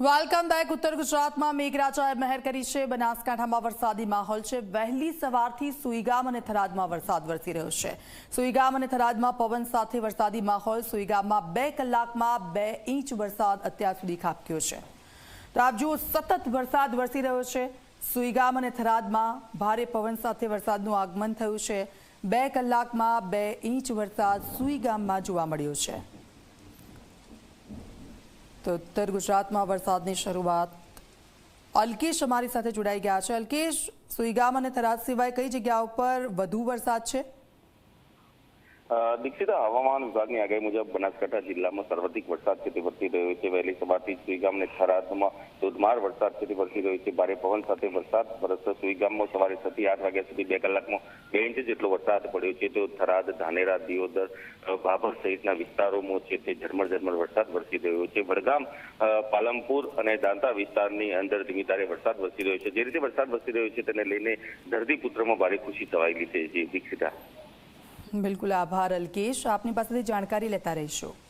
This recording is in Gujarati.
વેલકમ બેક ઉત્તર ગુજરાતમાં મેઘરાજાએ મહેર કરી છે. બનાસકાંઠામાં વરસાદી માહોલ છે. વહેલી સવારથી સુઈગામ અને થરાદમાં વરસાદ વરસી રહ્યો છે. સુઈગામ અને થરાદમાં પવન સાથે વરસાદી માહોલ. સુઈગામમાં બે કલાકમાં બે ઇંચ વરસાદ અત્યાર સુધી ખાબક્યો છે. તો આપ જુઓ, સતત વરસાદ વરસી રહ્યો છે. સુઈગામ અને થરાદમાં ભારે પવન સાથે વરસાદનું આગમન થયું છે. બે કલાકમાં બે ઇંચ વરસાદ સુઈગામમાં જોવા મળ્યો છે. તો ઉત્તર ગુજરાતમાં વરસાદની શરૂઆત. અલ્કેશ અમારી સાથે જોડાઈ ગયા છે. અલ્કેશ, સુઈગામ અને થરાદ સિવાય કઈ જગ્યા ઉપર વધુ વરસાદ છે? દીક્ષિતા, હવામાન વિભાગની આગાહી મુજબ બનાસકાંઠા જિલ્લામાં સર્વાધિક વરસાદ છે તે વરસી રહ્યો છે. વહેલી સવારથી સુઈગામ અને થરાદમાં ધોધમાર વરસાદ છે તે વરસી રહ્યો છે. ભારે પવન સાથે વરસાદ વરસતો સુઈગામમાં સવારે છ થી આઠ વાગ્યા સુધી બે કલાકમાં બે ઇંચ જેટલો વરસાદ પડ્યો છે. તો થરાદ, ધાનેરા, દિયોદર ભાભર સહિતના વિસ્તારોમાં છે તે ઝરમર ઝરમર વરસાદ વરસી રહ્યો છે. વડગામ પાલમપુર અને દાંતા વિસ્તારની અંદર ધીમી ધારે વરસાદ વરસી રહ્યો છે. જે રીતે વરસાદ વરસી રહ્યો છે તેને લઈને ધરતીપુત્રમાં ભારે ખુશી છવાયેલી છે. જે, દીક્ષિતા. બિલકુલ આભાર અલ્કેશ. આપની પાસેથી જાણકારી લેતા રહીશું.